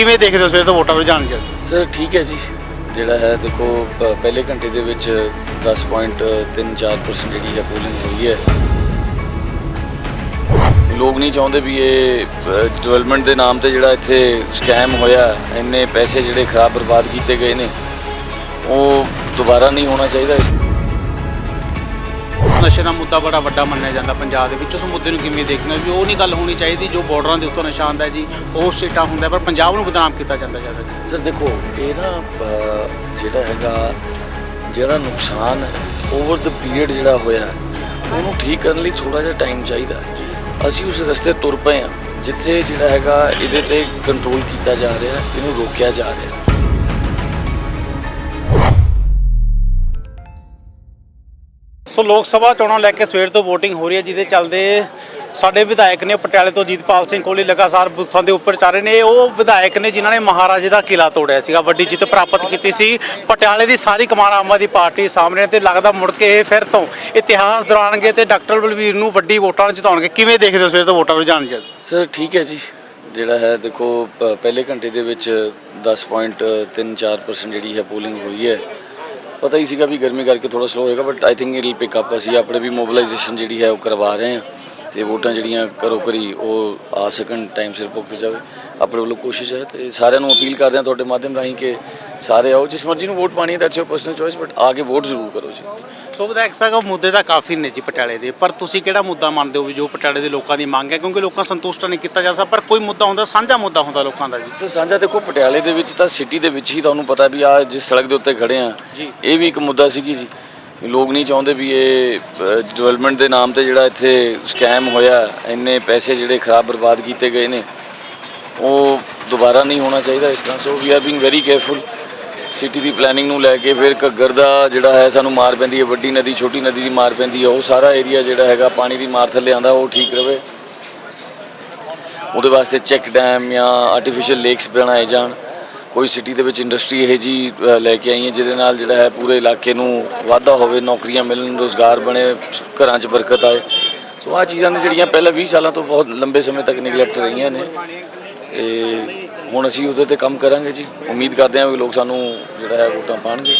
ਕਿਵੇਂ ਦੇਖਦੇ ਹੋ ਸਵੇਰ ਤੋਂ ਵੋਟਾਂ ਰੁਝਾਨ ਚ? ਸਰ, ਠੀਕ ਹੈ ਜੀ। ਜਿਹੜਾ ਹੈ, ਦੇਖੋ, ਪ- ਪਹਿਲੇ ਘੰਟੇ ਦੇ ਵਿੱਚ 10.34% ਜਿਹੜੀ ਹੈ ਪੋਲਿੰਗ ਹੋਈ ਹੈ। ਲੋਕ ਨਹੀਂ ਚਾਹੁੰਦੇ ਵੀ ਇਹ ਡਿਵੈਲਪਮੈਂਟ ਦੇ ਨਾਮ ਤੇ ਜਿਹੜਾ ਇੱਥੇ ਸਕੈਮ ਹੋਇਆ, ਇੰਨੇ ਪੈਸੇ ਜਿਹੜੇ ਖਰਾਬ ਬਰਬਾਦ ਕੀਤੇ ਗਏ ਨੇ, ਉਹ ਦੁਬਾਰਾ ਨਹੀਂ ਹੋਣਾ ਚਾਹੀਦਾ ਨਸ਼ੇ ਦਾ ਮੁੱਦਾ ਬੜਾ ਵੱਡਾ ਮੰਨਿਆ ਜਾਂਦਾ ਪੰਜਾਬ ਦੇ ਵਿੱਚ ਉਸ ਮੁੱਦੇ ਨੂੰ ਕਿਵੇਂ ਦੇਖਦੇ ਹੋ ਵੀ ਉਹ ਨਹੀਂ ਗੱਲ ਹੋਣੀ ਚਾਹੀਦੀ ਜੋ ਬਾਰਡਰਾਂ ਦੇ ਉੱਤੋਂ ਨਸ਼ਾ ਆਉਂਦਾ ਹੈ ਜੀ ਹੋਰ ਸਟੇਟਾਂ ਹੁੰਦਾ ਹੈ, ਪਰ ਪੰਜਾਬ ਨੂੰ ਬਦਨਾਮ ਕੀਤਾ ਜਾਂਦਾ ਜ਼ਿਆਦਾ ਜੀ। ਸਰ ਦੇਖੋ ਇਹ ਨਾ ਜਿਹੜਾ ਹੈਗਾ ਜਿਹੜਾ ਨੁਕਸਾਨ ਓਵਰ ਦ ਪੀਰੀਅਡ ਜਿਹੜਾ ਹੋਇਆ ਉਹਨੂੰ ਠੀਕ ਕਰਨ ਲਈ ਥੋੜਾ ਜਿਹਾ ਟਾਈਮ ਚਾਹੀਦਾ ਅਸੀਂ ਉਸ ਰਸਤੇ ਤੁਰ ਪਏ ਆ ਜਿੱਥੇ ਜਿਹੜਾ ਹੈਗਾ ਇਹਦੇ ਤੇ ਕੰਟਰੋਲ ਕੀਤਾ ਜਾ ਰਿਹਾ ਇਹਨੂੰ ਰੋਕਿਆ ਜਾ ਰਿਹਾ। ਸੋ ਲੋਕ ਸਭਾ ਚੋਣਾਂ ਲੈ ਕੇ ਸਵੇਰ ਤੋਂ VOTING ਹੋ ਰਹੀ ਹੈ, ਜਿਹਦੇ ਚੱਲਦੇ ਸਾਡੇ ਵਿਧਾਇਕ ਨੇ ਪਟਿਆਲੇ ਤੋਂ ਜੀਤਪਾਲ ਸਿੰਘ ਕੋਹਲੀ ਲਗਾਤਾਰ ਬੂਥਾਂ ਦੇ ਉੱਪਰ ਚੱਲ ਰਹੇ ਨੇ। ਉਹ ਵਿਧਾਇਕ ਨੇ ਜਿਨ੍ਹਾਂ ਨੇ ਮਹਾਰਾਜੇ ਦਾ ਕਿਲਾ ਤੋੜਿਆ ਸੀਗਾ, ਵੱਡੀ ਜਿੱਤ ਪ੍ਰਾਪਤ ਕੀਤੀ ਸੀ। ਪਟਿਆਲੇ ਦੀ ਸਾਰੀ ਕਮਾਨ ਆਮ ਆਦਮੀ ਪਾਰਟੀ ਸਾਹਮਣੇ ਤੇ ਲੱਗਦਾ ਮੁੜ ਕੇ ਇਹ ਫਿਰ ਤੋਂ ਇਤਿਹਾਸ ਦੌਰਾਨਗੇ ਤੇ ਡਾਕਟਰ ਬਲਵੀਰ ਨੂੰ ਵੱਡੀ ਵੋਟਾਂ ਨਾਲ ਜਿਤਾਉਣਗੇ। ਕਿਵੇਂ ਦੇਖਦੇ ਹੋ ਸਵੇਰ ਤੋਂ ਵੋਟਾਂ ਰੁਝਾਨ ਚ ਸਰ, ਠੀਕ ਹੈ ਜੀ। ਜਿਹੜਾ ਹੈ, ਦੇਖੋ, ਪ- ਪਹਿਲੇ ਘੰਟੇ ਦੇ ਵਿੱਚ 10.34% ਜਿਹੜੀ ਹੈ ਪੋਲਿੰਗ ਹੋਈ ਹੈ। ਪਤਾ ਹੀ ਸੀਗਾ ਵੀ ਗਰਮੀ ਕਰਕੇ ਥੋੜਾ ਸਲੋ ਹੋਏਗਾ but I think it will pick up ਅਸੀਂ ਆਪਣੇ ਵੀ ਮੋਬਿਲਾਈਜੇਸ਼ਨ ਜਿਹੜੀ ਹੈ ਉਹ ਕਰਵਾ ਰਹੇ ਹਾਂ ਤੇ ਵੋਟਾਂ ਜਿਹੜੀਆਂ ਕਰੋ ਕਰੀ ਉਹ ਆ ਸਕਣ ਟਾਈਮ ਸਿਰ ਭੁਗਤ ਜਾਵੇ। ਆਪਣੇ ਵੱਲੋਂ ਕੋਸ਼ਿਸ਼ ਹੈ ਤੇ ਸਾਰਿਆਂ ਨੂੰ ਅਪੀਲ ਕਰਦੇ ਹਾਂ ਤੁਹਾਡੇ ਮਾਧਿਅਮ ਰਾਹੀਂ ਕਿ ਸਾਰੇ ਆਓ ਜਿਸ ਮਰਜ਼ੀ ਨੂੰ ਵੋਟ ਪਾਣੀ ਹੈ that's your personal choice but ਆ ਕੇ ਵੋਟ ਜ਼ਰੂਰ ਕਰੋ ਜੀ। ਸੋ ਵਿਧਾਇਕ ਸਾਹਿਬ ਮੁੱਦੇ ਤਾਂ ਕਾਫੀ ਨੇ ਜੀ ਪਟਿਆਲੇ ਦੇ ਪਰ ਤੁਸੀਂ ਕਿਹੜਾ ਮੁੱਦਾ ਮੰਨਦੇ ਹੋ ਵੀ ਜੋ ਪਟਿਆਲੇ ਦੇ ਲੋਕਾਂ ਦੀ ਮੰਗ ਹੈ? ਕਿਉਂਕਿ ਲੋਕਾਂ ਸੰਤੁਸ਼ਟ ਨਹੀਂ ਕੀਤਾ ਜਾ ਸਕਦਾ ਪਰ ਕੋਈ ਮੁੱਦਾ ਹੁੰਦਾ ਸਾਂਝਾ ਮੁੱਦਾ ਹੁੰਦਾ ਲੋਕਾਂ ਦਾ ਜੀ। ਸੋ ਸਾਂਝਾ ਦੇਖੋ ਪਟਿਆਲੇ ਦੇ ਵਿੱਚ ਤਾਂ ਸਿਟੀ ਦੇ ਵਿੱਚ ਹੀ ਤੁਹਾਨੂੰ ਪਤਾ ਵੀ ਆ ਜਿਸ ਸੜਕ ਦੇ ਉੱਤੇ ਖੜੇ ਆ। ਇਹ ਵੀ ਇੱਕ ਮੁੱਦਾ ਸੀਗੀ ਜੀ। ਲੋਕ ਨਹੀਂ ਚਾਹੁੰਦੇ ਵੀ ਇਹ ਡਿਵੈਲਪਮੈਂਟ ਦੇ ਨਾਮ ਤੇ ਜਿਹੜਾ ਇੱਥੇ ਸਕੈਮ ਹੋਇਆ ਇੰਨੇ ਪੈਸੇ ਜਿਹੜੇ ਖਰਾਬ ਬਰਬਾਦ ਕੀਤੇ ਗਏ ਨੇ। ਉਹ ਦੁਬਾਰਾ ਨਹੀਂ ਹੋਣਾ ਚਾਹੀਦਾ ਇਸ ਤਰ੍ਹਾਂ। So we are being very careful city the planning ਨੂੰ ਲੈ ਕੇ ਫਿਰ ਘੱਗਰ ਦਾ ਜਿਹੜਾ ਹੈ, ਸਾਨੂੰ ਮਾਰ ਪੈਂਦੀ ਹੈ। ਵੱਡੀ ਨਦੀ, ਛੋਟੀ ਨਦੀ ਦੀ ਮਾਰ ਪੈਂਦੀ ਹੈ। ਉਹ ਸਾਰਾ ਏਰੀਆ ਜਿਹੜਾ ਹੈਗਾ, ਪਾਣੀ ਦੀ ਮਾਰ ਥੱਲੇ ਆਂਦਾ ਉਹ ਠੀਕ ਰਵੇ। ਉਹਦੇ ਵਾਸਤੇ ਚੈੱਕ ਡੈਮ ਜਾਂ ਆਰਟੀਫੀਸ਼ੀਅਲ ਲੇਕਸ ਬਣਾਏ ਜਾਣ। ਕੋਈ ਸਿਟੀ ਦੇ ਵਿੱਚ ਇੰਡਸਟਰੀ ਇਹ ਜੀ ਲੈ ਕੇ ਆਈ ਹੈ, ਜਿਹਦੇ ਨਾਲ ਜਿਹੜਾ ਹੈ, ਪੂਰੇ ਇਲਾਕੇ ਨੂੰ ਵਾਧਾ ਹੋਵੇ, ਨੌਕਰੀਆਂ ਮਿਲਣ, ਰੋਜ਼ਗਾਰ ਬਣੇ, ਘਰਾਂ 'ਚ ਬਰਕਤ ਆਏ। ਸੋ ਆ ਚੀਜ਼ਾਂ ਨੇ ਜਿਹੜੀਆਂ ਪਹਿਲਾਂ 20 ਸਾਲਾਂ ਤੋਂ ਬਹੁਤ ਲੰਬੇ ਸਮੇਂ ਤੱਕ ਨਿਗਲੈਕਟ ਰਹੀਆਂ ਨੇ। ਤੇ ਹੁਣ ਅਸੀਂ ਉਹਦੇ ਤੇ ਕੰਮ ਕਰਾਂਗੇ ਜੀ। ਉਮੀਦ ਕਰਦੇ ਹਾਂ ਵੀ ਲੋਕ ਸਾਨੂੰ ਜਿਹੜਾ ਹੈ ਵੋਟਾਂ ਪਾਣਗੇ।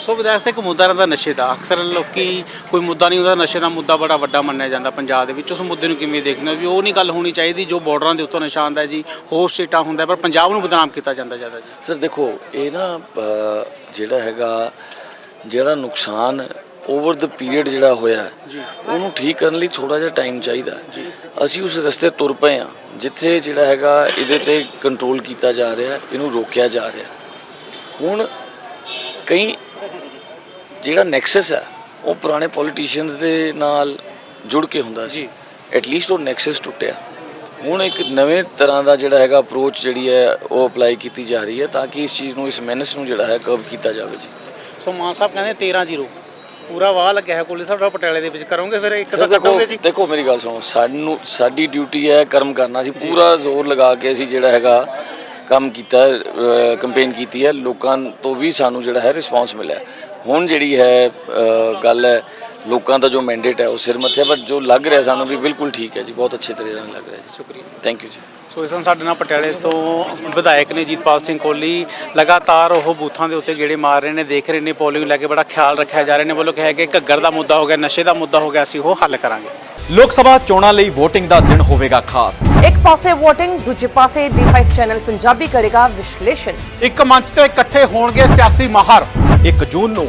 ਸੋ ਸਾਹਿਬ ਇੱਕ ਮੁੱਦਾ ਰਹਿੰਦਾ ਨਸ਼ੇ ਦਾ ਅਕਸਰ ਲੋਕੀ ਕੋਈ ਮੁੱਦਾ ਨਹੀਂ ਹੁੰਦਾ ਨਸ਼ੇ ਦਾ ਮੁੱਦਾ ਬੜਾ ਵੱਡਾ ਮੰਨਿਆ ਜਾਂਦਾ ਪੰਜਾਬ ਦੇ ਵਿੱਚ। ਉਸ ਮੁੱਦੇ ਨੂੰ ਕਿਵੇਂ ਦੇਖਦੇ ਹੋ? ਵੀ ਉਹ ਨਹੀਂ ਗੱਲ ਹੋਣੀ ਚਾਹੀਦੀ ਜੋ ਬਾਰਡਰਾਂ ਦੇ ਉੱਤੋਂ ਨਸ਼ਾ ਆਉਂਦਾ ਹੈ ਜੀ ਹੋਰ ਸਟੇਟਾਂ ਹੁੰਦਾ ਪਰ ਪੰਜਾਬ ਨੂੰ ਬਦਨਾਮ ਕੀਤਾ ਜਾਂਦਾ ਜ਼ਿਆਦਾ ਜੀ। ਸਰ ਦੇਖੋ ਇਹ ਨਾ ਜਿਹੜਾ ਹੈਗਾ ਜਿਹੜਾ ਨੁਕਸਾਨ ਓਵਰ ਦ ਪੀਰੀਅਡ ਜਿਹੜਾ ਹੋਇਆ ਉਹਨੂੰ ਠੀਕ ਕਰਨ ਲਈ ਥੋੜਾ ਜਿਹਾ ਟਾਈਮ ਚਾਹੀਦਾ ਅਸੀਂ ਉਸ ਰਸਤੇ ਤੁਰ ਪਏ ਆ ਜਿੱਥੇ ਜਿਹੜਾ ਹੈਗਾ ਇਹਦੇ ਤੇ ਕੰਟਰੋਲ ਕੀਤਾ ਜਾ ਰਿਹਾ ਇਹਨੂੰ ਰੋਕਿਆ ਜਾ ਰਿਹਾ ਹੁਣ ਕਈ ਜਿਹੜਾ ਨੈਕਸਸ ਹੈ ਉਹ ਪੁਰਾਣੇ ਪੋਲੀਟੀਸ਼ੀਅਨਸ ਦੇ ਨਾਲ ਜੁੜ ਕੇ ਹੁੰਦਾ ਸੀ। ਐਟ ਲੀਸਟ ਉਹ ਨੈਕਸਸ ਟੁੱਟਿਆ। ਹੁਣ ਇੱਕ ਨਵੇਂ ਤਰ੍ਹਾਂ ਦਾ ਜਿਹੜਾ ਹੈਗਾ ਅਪਰੋਚ ਜਿਹੜੀ ਹੈ ਉਹ ਅਪਲਾਈ ਕੀਤੀ ਜਾ ਰਹੀ ਹੈ ਤਾਂ ਕਿ ਇਸ ਚੀਜ਼ ਨੂੰ ਇਸ ਮੈਨਸ ਨੂੰ ਜਿਹੜਾ ਹੈ ਕਰਬ ਕੀਤਾ ਜਾਵੇ ਜੀ। ਸੋ ਮਾਨ ਸਾਹਿਬ ਕਹਿੰਦੇ 13 ਜ਼ੀਰੋ ਪੂਰਾ ਵਾਹ ਲੱਗਿਆ ਹੈ ਕੋਲੀ ਸਾਹਿਬ ਪਟਿਆਲੇ ਦੇ ਵਿੱਚ ਕਰੋਗੇ ਫਿਰ ਇੱਕ ਤਾਂ ਦੇਖੋ ਜੀ? ਦੇਖੋ ਮੇਰੀ ਗੱਲ ਸੁਣੋ ਸਾਨੂੰ ਸਾਡੀ ਡਿਊਟੀ ਹੈ ਕਰਮ ਕਰਨਾ। ਸੀ ਪੂਰਾ ਜ਼ੋਰ ਲਗਾ ਕੇ ਅਸੀਂ ਜਿਹੜਾ ਹੈਗਾ ਕੰਮ ਕੀਤਾ ਕੰਪੇਨ ਕੀਤੀ ਹੈ। ਲੋਕਾਂ ਤੋਂ ਵੀ ਸਾਨੂੰ ਜਿਹੜਾ ਹੈ ਰਿਸਪਾਂਸ ਮਿਲਿਆ ਹੁਣ ਜਿਹੜੀ ਹੈ ਅ, ਗੱਲ ਹੈ ਲੋਕਾਂ ਦਾ ਜੋ ਮੈਂਡੇਟ ਹੈ ਉਹ ਸਿਰ ਮੱਥੇ ਪਰ ਜੋ ਲੱਗ ਰਿਹਾ ਸਾਨੂੰ ਵੀ ਬਿਲਕੁਲ ਠੀਕ ਹੈ ਜੀ ਬਹੁਤ ਅੱਛੇ ਤਰੀਕੇ ਨਾਲ ਲੱਗ ਰਿਹਾ ਜੀ। ਸ਼ੁਕਰੀਆ। ਥੈਂਕ ਯੂ ਜੀ। ਸੋ ਇਸ ਸਾਡੇ ਨਾਲ ਪਟਿਆਲੇ ਤੋਂ ਵਿਧਾਇਕ ਨੇ ਜੀਤਪਾਲ ਸਿੰਘ ਕੋਹਲੀ ਲਗਾਤਾਰ ਉਹ ਬੂਥਾਂ ਦੇ ਉੱਤੇ ਗੇੜੇ ਮਾਰ ਰਹੇ ਨੇ ਦੇਖ ਰਹੇ ਨੇ ਪੋਲਿੰਗ ਲੈ ਕੇ ਬੜਾ ਖਿਆਲ ਰੱਖਿਆ ਜਾ ਰਿਹਾ ਨੇ ਵੱਲੋਂ ਕਿਹਾ ਕਿ ਘੱਗਰ ਦਾ ਮੁੱਦਾ ਹੋ ਗਿਆ ਨਸ਼ੇ ਦਾ ਮੁੱਦਾ ਹੋ ਗਿਆ ਅਸੀਂ ਉਹ ਹੱਲ ਕਰਾਂਗੇ। ਲੋਕ ਸਭਾ ਚੋਣਾਂ ਲਈ VOTING ਦਾ ਦਿਨ ਹੋਵੇਗਾ ਖਾਸ। ਇੱਕ ਪਾਸੇ VOTING ਦੂਜੇ ਪਾਸੇ D5 ਚੈਨਲ ਪੰਜਾਬੀ ਕਰੇਗਾ ਵਿਸ਼ਲੇਸ਼ਣ। ਇੱਕ ਮੰਚ ਤੇ ਇਕੱਠੇ ਹੋਣਗੇ ਸਿਆਸੀ ਮਾਹਰ। 1 ਜੂਨ ਨੂੰ